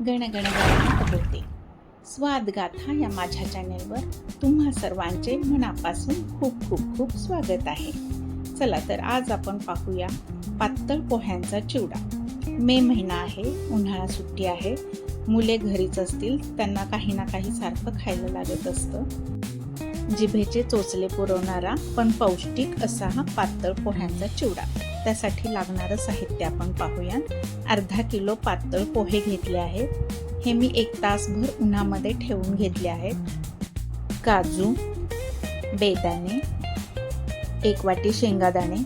गणगण होते स्वादगाथा या माझ्या चॅनेलवर तुम्हा सर्वांचे मनापासून खूप खूप खूप स्वागत आहे चला तर आज आपण पाहूया पातळ पोह्यांचा चिवडा मे महिना आहे उन्हाळा सुट्टी आहे मुले घरीच असतील त्यांना काही ना काही सारखं खायला लागत असतं जिभेचे चोचले पुरवणारा पण पौष्टिक असा हा पातळ पोह्यांचा चिवडा. त्यासाठी लागणारं साहित्य आपण पाहूया अर्धा किलो पातळ पोहे घेतले आहेत. हे मी एक तासभर उन्हामध्ये ठेवून घेतले आहेत. काजू बेदाणे एक वाटी शेंगादाणे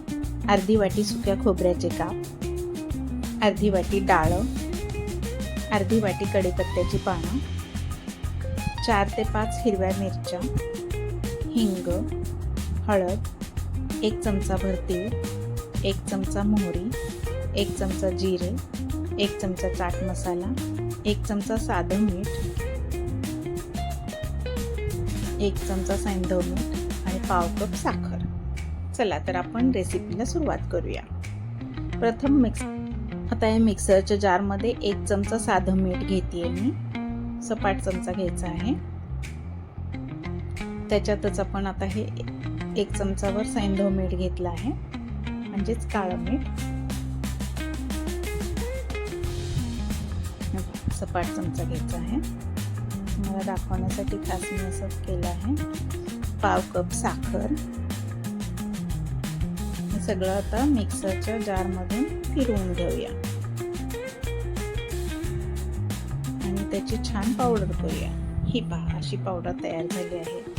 अर्धी वाटी सुक्या खोबऱ्याचे काप अर्धी वाटी डाळं अर्धी वाटी कढीपत्त्याची पानं चार ते पाच हिरव्या मिरच्या हिंग हळद एक चमचा भरती एक चमचा मोहरी एक चमचा जिरे एक चमचा चाट मसाला एक चमचा साधं मीठ एक चमचा सैंधव मीठ आणि पाव कप साखर. चला तर आपण रेसिपीला सुरुवात करूया. प्रथम मिक्स आता या मिक्सरच्या जारमध्ये एक चमचा साधं मीठ घेते मी. सपाट चमचा घ्यायचा आहे. त्याच्यातच आपण आता हे एक चमचावर सैंधव मीठ घेतलं आहे. म्हणजेच काळं मीठ. सपाट चमचा घ्यायचा आहे. मला दाखवण्यासाठी खास मी असं केलं आहे. पाव कप साखर. हे सगळं आता मिक्सरच्या जारमधून फिरवून घेऊया. आणि त्याची छान पावडर करूया. ही पहा अशी पावडर तयार झाली आहे.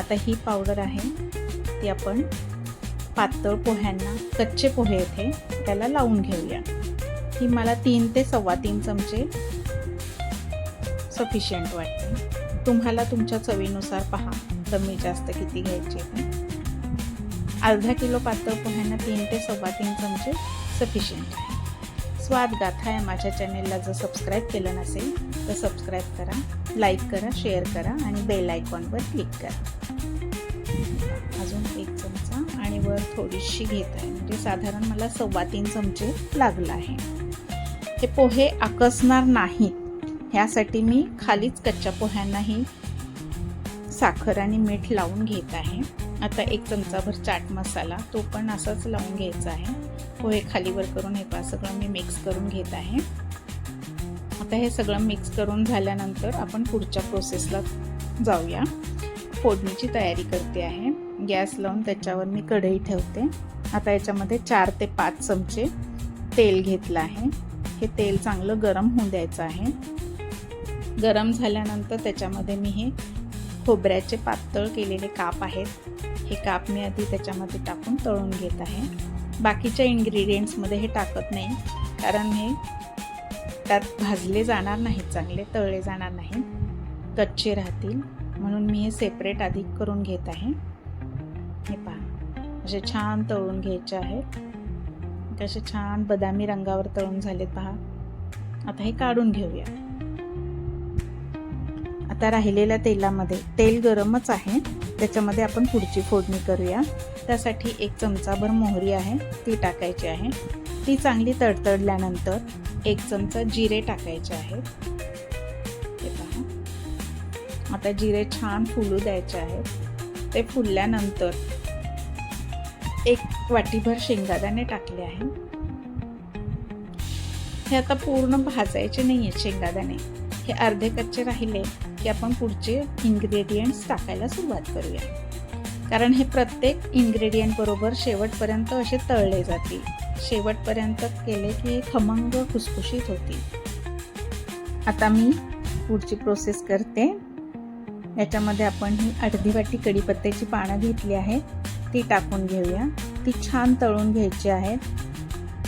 आता ही पावडर आहे. ती आपण पातळ पोह्यांना कच्चे पोहे येथे त्याला लावून घेऊया. ही मला तीन ते सव्वा तीन चमचे सफिशियंट वाटते. तुम्हाला तुमच्या चवीनुसार पहा कमी जास्त किती घ्यायचे अर्धा किलो पातळ पोह्यांना तीन ते सव्वा तीन चमचे सफिशियंट आहे. स्वाद गाथा या माझ्या चॅनेलला जर सबस्क्राईब केलं नसेल तर सबस्क्राईब करा. लाईक करा शेअर करा आणि बेल आयकॉनवर क्लिक करा. अजून एक चमचा आणि वर थोडीशी घेत आहे. म्हणजे साधारण मला सव्वा तीन चमचे लागला आहे. हे पोहे आकसणार नाहीत. ह्यासाठी मी खालीच कच्च्या पोह्यांनाही साखर आणि मीठ लावून घेत आहे. आता एक चमचाभर चाट मसाला तो पण असाच लावून घ्यायचा आहे. पोहे खालीवर करून हे पा सगळं मी मिक्स करून घेत आहे. आता हे सगळं मिक्स करून झाल्यानंतर आपण पुढच्या प्रोसेसला जाऊया. फोडणीची तयारी करते आहे. गॅस लावून त्याच्यावर मी कढई ठेवते. आता याच्यामध्ये चार ते पाच चमचे तेल घेतलं आहे. हे तेल चांगलं गरम होऊन द्यायचं आहे. गरम झाल्यानंतर त्याच्यामध्ये मी हे खोबऱ्याचे पातळ केलेले काप आहेत. हे काप मी आधी त्याच्यामध्ये टाकून तळून घेत आहे. बाकीच्या इन्ग्रेडियंट्समध्ये हे टाकत नाही. कारण हे त्यात भाजले जाणार नाहीत चांगले तळले जाणार नाही कच्चे राहतील. म्हणून मी हे सेपरेट अधिक करून घेत आहे. हे पहा. असे छान तळून घ्यायचे आहेत. असे छान बदामी रंगावर तळून झालेत पहा. आता हे काढून घेऊया. आता राहिलेल्या तेलामध्ये तेल गरमच आहे. त्याच्यामध्ये आपण पुढची फोडणी करूया. त्यासाठी एक चमचाभर मोहरी आहे ती टाकायची आहे. ती चांगली तडतडल्यानंतर एक चमचा जिरे टाकायचे आहेत. हे पहा. आता जिरे छान फुलू द्यायचे आहेत. ते फुलल्यानंतर एक वाटीभर शेंगादाणे टाकले आहे. हे आता पूर्ण भाजायचे नाही आहेत शेंगादाणे. हे अर्धे कच्चे राहिले की आपण पुढचे इन्ग्रेडियंट्स टाकायला सुरुवात करूया. कारण हे प्रत्येक इन्ग्रेडियंट बरोबर शेवटपर्यंत असे तळले जातील शेवटपर्यंत केले की खमंग खुसखुशीत होतील आता मी पुढची प्रोसेस करते. याच्यामध्ये आपण ही अर्धी वाटी कढीपत्त्याची पानं घेतली आहे ती टाकून घेऊया. ती छान तळून घ्यायची आहे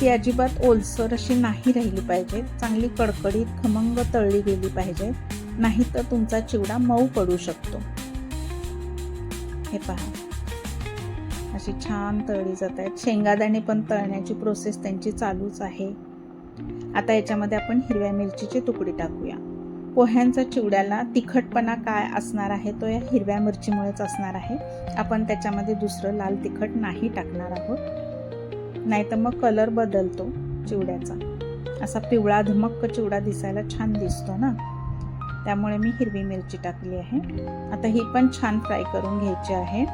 ती अजिबात ओलसर अशी नाही राहिली पाहिजे. चांगली कडकडीत खमंग तळली गेली पाहिजे. नाही तर तुमचा चिवडा मऊ पडू शकतो. हे पहा. अशी छान तळली जात आहेत. शेंगादाणे पण तळण्याची प्रोसेस त्यांची चालूच आहे. आता याच्यामध्ये आपण हिरव्या मिरचीचे तुकडे टाकूया. पोह्यांचा चिवड्याला तिखटपणा काय असणार आहे? तो या हिरव्या मिरचीमुळेच असणार आहे. आपण त्याच्यामध्ये दुसरं लाल तिखट नाही टाकणार आहोत. नाही तर मग कलर बदलतो चिवड्याचा. असा पिवळा धमक्क चिवडा दिसायला छान दिसतो ना? त्यामुळे मी हिरवी मिरची टाकली आहे. आता ही पण छान फ्राय करून घ्यायची आहे.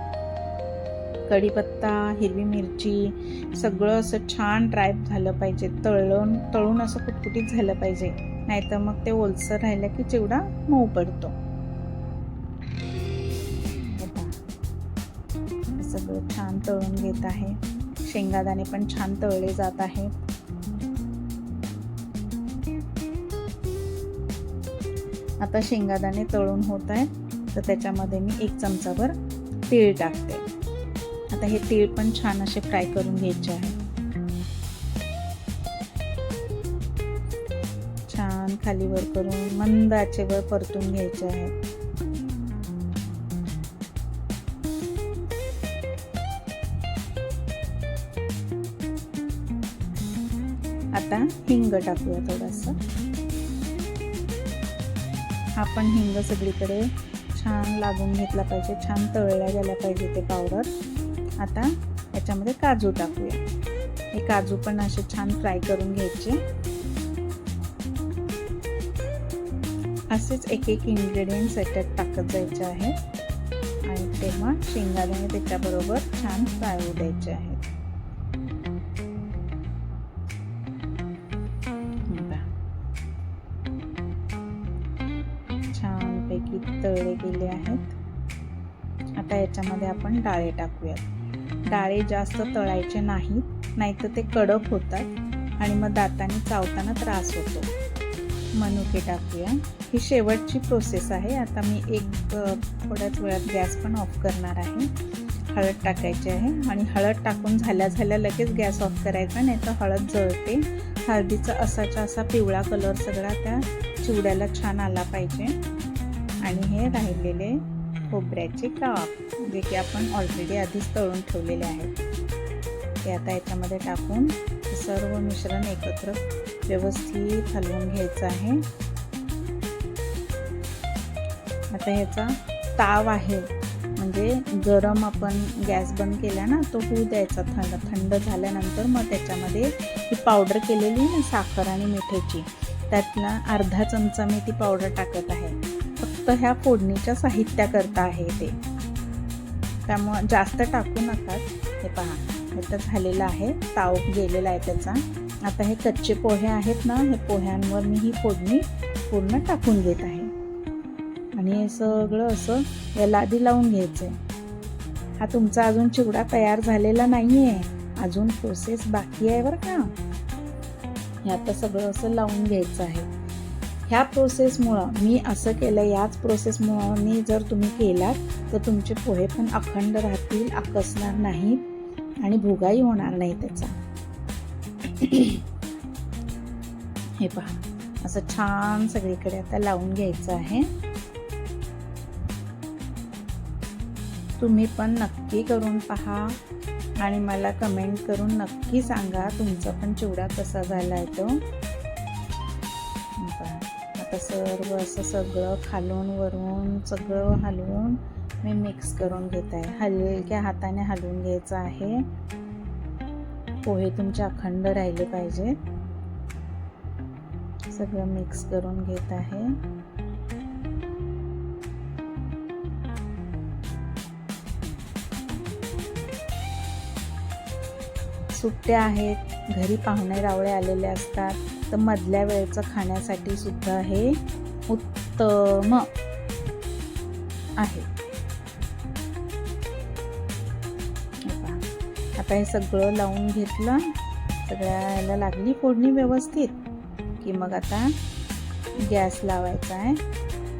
कढीपत्ता हिरवी मिरची सगळं असं छान ड्राय झालं पाहिजे. तळून तळून असं कुटकुटीत झालं पाहिजे. नाहीतर मग ते ओलसर राहिलं की चिवडा मऊ पडतो. सगळं छान तळून घेत आहे. शेंगादाणे पण छान तळले जात आहेत. आता शेंगादाणे तळून होत आहेत. तर त्याच्यामध्ये मी एक चमचाभर तीळ टाकते. आता हे तीळ पण छान असे फ्राय करून घ्यायचे आहे. छान खालीवर करून मंद आचेवर परतून घ्यायचे आहे. आता हिंग टाकूया थोडासा. आपण हिंग सगळीकडे छान लागून घेतला पाहिजे छान तळल्या गेल्या पाहिजे ते पावडर आता याच्यामध्ये काजू टाकूया. हे काजू पण असे छान फ्राय करून घ्यायचे. असेच एक एक इन्ग्रेडियंट्स याच्यात टाकत जायचे आहेत आणि तेव्हा शेंगादाणे त्याच्याबरोबर छान फ्राय होऊ द्यायचे आहेत. याच्यामध्ये आपण डाळे टाकूयात. डाळे जास्त तळायचे नाहीत नाहीतर ते कडक होतात आणि मग दाताने चावताना त्रास होतो. मनुके टाकूया. ही शेवटची प्रोसेस आहे. आता मी एक थोड्याच वेळात गॅस पण ऑफ करणार आहे. हळद टाकायची आहे आणि हळद टाकून झाल्या झाल्या लगेच गॅस ऑफ करायचा नाही तर हळद जळते. हळदीचा असाचा असा पिवळा कलर सगळा त्या चिवड्याला छान आला पाहिजे. आणि हे राहिलेले खोबऱ्याचे काप जे की आपण ऑलरेडी आधीच तळून ठेवलेले आहेत. ते आता याच्यामध्ये टाकून सर्व मिश्रण एकत्र व्यवस्थित हलवून घ्यायचं आहे. आता ह्याचा ताव आहे. म्हणजे गरम आपण गॅस बंद केला ना तो होऊ द्यायचा. थंड थंड झाल्यानंतर मग त्याच्यामध्ये ही पावडर केलेली ना साखर आणि मिठाची. त्यातला अर्धा चमचा मी ती पावडर टाकत आहे. फक्त ह्या फोडणीच्या साहित्याकरता आहे ते. त्यामुळं जास्त टाकू नकात हे पहा हे तर झालेलं आहे. ताव गेलेला आहे त्याचा. आता हे कच्चे पोहे आहेत ना हे पोह्यांवर मी ही फोडणी पूर्ण टाकून घेत आहे. आणि हे सगळं असं याला आधी लावून घ्यायचं आहे हा तुमचा अजून चिवडा तयार झालेला नाही आहे अजून प्रोसेस बाकी आहे बरं का. हे आता सगळं असं लावून घ्यायचं आहे. ह्या प्रोसेसमुळं मी असं केलं याच प्रोसेसमुळं मी जर तुम्ही केलात तर तुमचे पोहे पण अखंड राहतील आकसणार नाहीत आणि भुगाही होणार नाही त्याचा. हे पहा असं छान सगळीकडे आता लावून घ्यायचं आहे. तुम्ही पण नक्की करून पहा आणि मला कमेंट करून नक्की सांगा तुमचा पण चिवडा कसा झाला आहे तो. सर्व असं सगळं खालून वरून सगळं हलवून मी मिक्स करून घेत आहे. हलक्या हाताने हलवून घ्यायचं आहे. पोहे तुमचे अखंड राहिले पाहिजे. सगळं मिक्स करून घेत आहे. सुट्ट्या आहेत. घरी पाहुणे रावळे आलेले असतात तर मधल्या वेळचं खाण्यासाठी सुद्धा हे उत्तम आहे. आता हे सगळं लावून घेतलं. सगळ्या याला लागली फोडणी व्यवस्थित. की मग आता गॅस लावायचा आहे.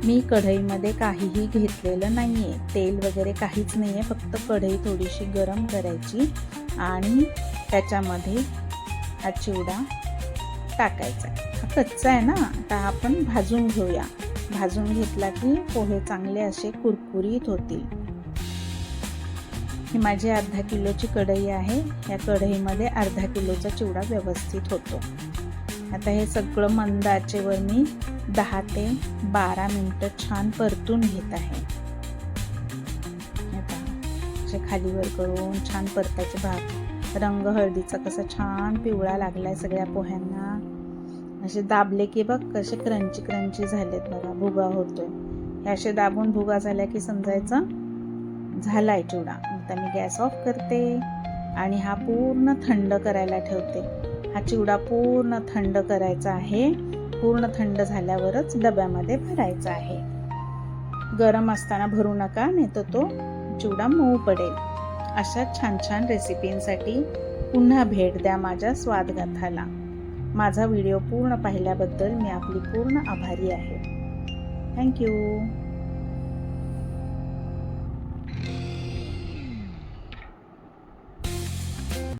मी कढईमध्ये काहीही घेतलेलं नाही आहे तेल वगैरे काहीच नाही आहे फक्त कढई थोडीशी गरम करायची आणि त्याच्यामध्ये हा चिवडा टाकायचा हा कच्चा आहे ना आता आपण भाजून घेऊया. भाजून घेतला की पोहे चांगले असे कुरकुरीत होतील. ही माझी अर्धा किलोची कढई आहे. या कढईमध्ये अर्धा किलोचा चिवडा व्यवस्थित होतो. आता हे सगळं मंद आचेवर मी दहा ते बारा मिनटं छान परतून घेत आहे. असे खालीवर करून छान परताचे भाग रंग हळदीचा कसा छान पिवळा लागलाय सगळ्या पोह्यांना. असे दाबले की बघ कसे क्रंची क्रंची झालेत बघा भुगा होतोय. हे असे दाबून भुगा झाल्या की समजायचं? झालाय चिवडा. आता मी गॅस ऑफ करते आणि हा पूर्ण थंड करायला ठेवते. हा चिवडा पूर्ण थंड करायचा आहे. पूर्ण थंड झाल्यावरच डब्यामध्ये भरायचा आहे. गरम असताना भरू नका नाही तर तो चिवडा मऊ पडेल. अशा छान छान रेसिपींसाठी पुन्हा भेट द्या माझ्या स्वादगाथाला. माझा व्हिडिओ पूर्ण पाहिल्याबद्दल मी आपली पूर्ण आभारी आहे. थँक्यू